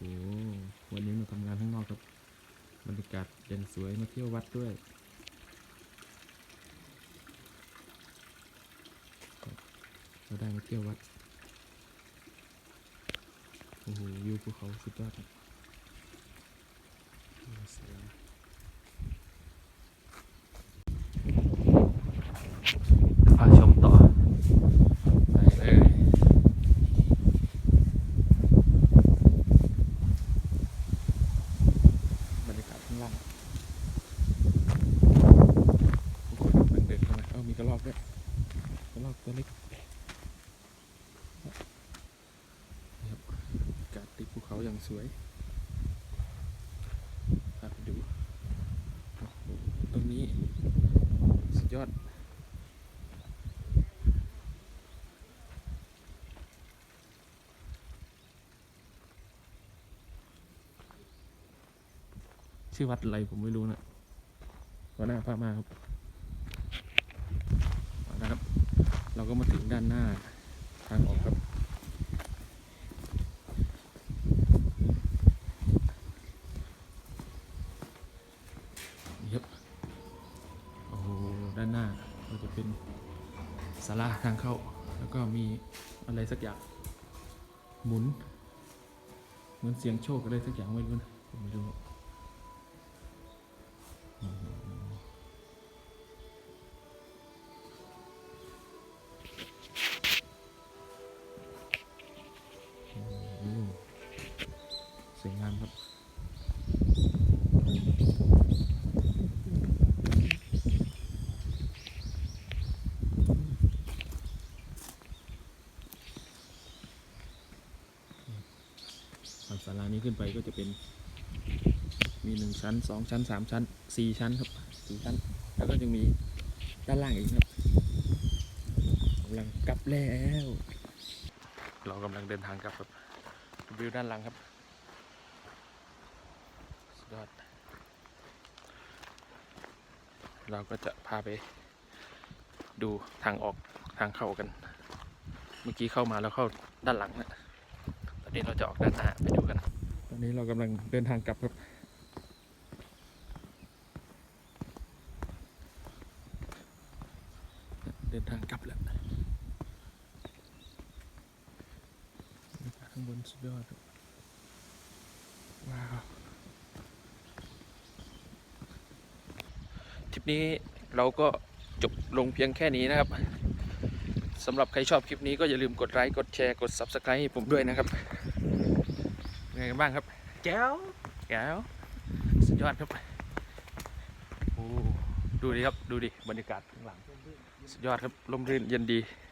โอ้วันนี้มาทำงานข้างนอกครับบรรยากาศยังสวยมาเที่ยววัดด้วยเราได้มาเที่ยววัดโอ้โหวิวภูเขาสุดยอดครับสวยพาชมต่อไปเลยบรรยากาศข้างล่างโอ้โหมันเดินเข้ามาเอ้ามีกระรอกด้วยกระรอก ตัวเล็กนี่ครับกาศติดภูเขาอย่างสวยพาไปดูตรงนี้สุดยอดชื่อวัดอะไรผมไม่รู้นะวันหน้าพามาครับนะครับ เราก็มาถึงด้านหน้าทางออกครับ นี่ครับ โอ้ด้านหน้าก็จะเป็นศาลาทางเข้า แล้วก็มีอะไรสักอย่าง หมุน เหมือนเสียงโชคอะไรสักอย่างไม่รู้นะผมไม่รู้ สวยงามครับฝั่งศาลานี้ขึ้นไปก็จะเป็น มีหนึ่งชั้นสองชั้นสามชั้นสี่ชั้นครับสี่ชั้น แล้วก็ยังมีด้านล่างอีกครับกำลังกลับแล้ว เรากำลังเดินทางกลับครับวิวด้านหลังครับ ยอด เราก็จะพาไปดูทางออกทางเข้ากัน เมื่อกี้เข้ามาแล้วเข้าด้านหลังนะตอนนี้เราจะออกด้านหน้าไปดูกัน ตอนนี้เรากำลังเดินทางกลับครับเดินทางกลับแล้วบรรยากาศข้างบนสุดยอดครับว้าว ทริปนี้เราก็จบลงเพียงแค่นี้นะครับสำหรับใครชอบคลิปนี้ก็อย่าลืมกดไลค์กดแชร์กด Subscribe ให้ผมด้วยนะครับเป็นไงกันบ้างครับแก้วแก้วสุดยอดครับโอ้ดูดิครับดูดิบรรยากาศข้างหลัง สุดยอดครับลมรื่นเย็นดีเ